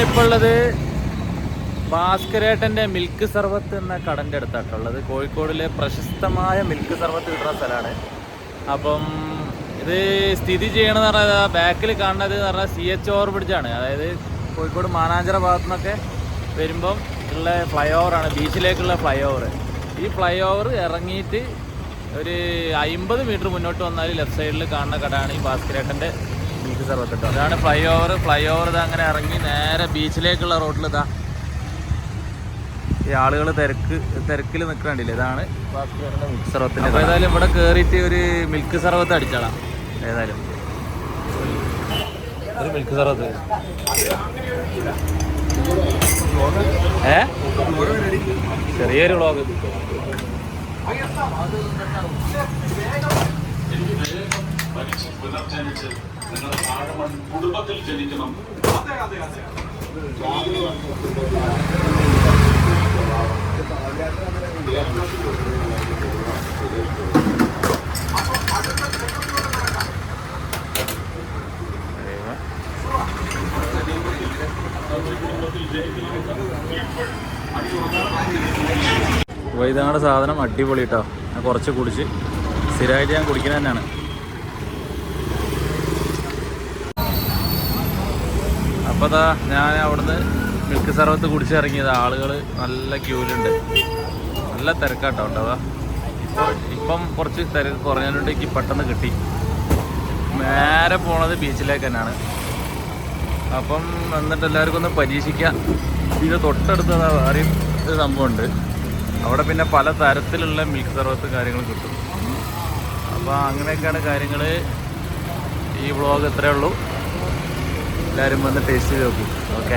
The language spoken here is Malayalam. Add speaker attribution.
Speaker 1: ഞാനിപ്പോൾ ഉള്ളത് ഭാസ്കരേട്ടന്റെ മിൽക്ക് സർവത്ത് എന്ന കടന്റെ അടുത്തായിട്ടുള്ളത് കോഴിക്കോടിലെ പ്രശസ്തമായ മിൽക്ക് സർവത്ത് കിട്ടുന്ന സ്ഥലമാണ്. അപ്പം ഇത് സ്ഥിതി ചെയ്യണമെന്ന് പറഞ്ഞാൽ ബാക്കിൽ കാണുന്നത് എന്ന് പറഞ്ഞാൽ സി എച്ച് ഓവർ ബ്രിഡ്ജാണ് അതായത് കോഴിക്കോട് മാനാഞ്ചിറ ഭാഗത്തു നിന്നൊക്കെ വരുമ്പം ഉള്ള ഫ്ലൈ ഓവറാണ് ബീച്ചിലേക്കുള്ള ഫ്ലൈ ഓവർ ഈ ഫ്ലൈ ഓവർ ഇറങ്ങിയിട്ട് ഒരു അമ്പത് മീറ്റർ മുന്നോട്ട് വന്നാൽ ലെഫ്റ്റ് സൈഡിൽ കാണുന്ന കടയാണ് ഈ ഭാസ്കരേട്ടന്റെ ബീച്ച് സർവത്ത് കേട്ടോ അതാണ് ഫ്ലൈ ഓവർ ഫ്ലൈ ഓവർ ഇത് അങ്ങനെ ഇറങ്ങി നേരെ ബീച്ചിലേക്കുള്ള റോഡിൽ ഇതാ. ഈ ആളുകൾ തിരക്ക് തിരക്കിൽ നിൽക്കണ്ടില്ല ഇതാണ് സർവത്തിന്റെ അപ്പോൾ ഏതായാലും ഇവിടെ കയറിയിട്ട് ഒരു മിൽക്ക് സർവത്ത് അടിച്ചാളാം. ഏതായാലും. ഒരു മിൽക്ക് സർവത്ത്. ഏ? ചെറിയൊരു വ്ളോഗ്
Speaker 2: കുടുംബത്തിൽ ജനിക്കണം.
Speaker 1: അപ്പോൾ ഇതാണ് സാധനം അടിപൊളി കേട്ടോ ഞാൻ കുറച്ച് കുടിച്ച്. സ്ഥിരമായിട്ട് ഞാൻ കുടിക്കുന്നത് തന്നെയാണ് അപ്പോൾ അതാ ഞാൻ അവിടുന്ന് മിൽക്ക് സർവത്ത് കുടിച്ചിറങ്ങിയത്. ആളുകൾ നല്ല ക്യൂലുണ്ട് നല്ല തിരക്കാട്ടോ ഉണ്ടാവുക ഇപ്പോൾ ഇപ്പം കുറച്ച് തിരക്ക് കുറഞ്ഞതുകൊണ്ട് എനിക്ക് പെട്ടെന്ന് കിട്ടി. നേരെ പോണത് ബീച്ചിലേക്ക് തന്നെയാണ്. അപ്പം വന്നിട്ട് എല്ലാവർക്കും ഒന്ന് പരീക്ഷിക്കാം. ഇത് തൊട്ടടുത്ത് വേറെയും ഒരു സംഭവമുണ്ട്. അവിടെ പിന്നെ പല തരത്തിലുള്ള മിൽക്ക് സർവത്ത് കാര്യങ്ങൾ കിട്ടും. അപ്പോൾ അങ്ങനെയൊക്കെയാണ് കാര്യങ്ങൾ ഈ വ്ളോഗ് ഇത്രയേ ഉള്ളൂ. എല്ലാവരും വന്ന് ടേസ്റ്റ് ചെയ്ത് നോക്കും. ഓക്കെ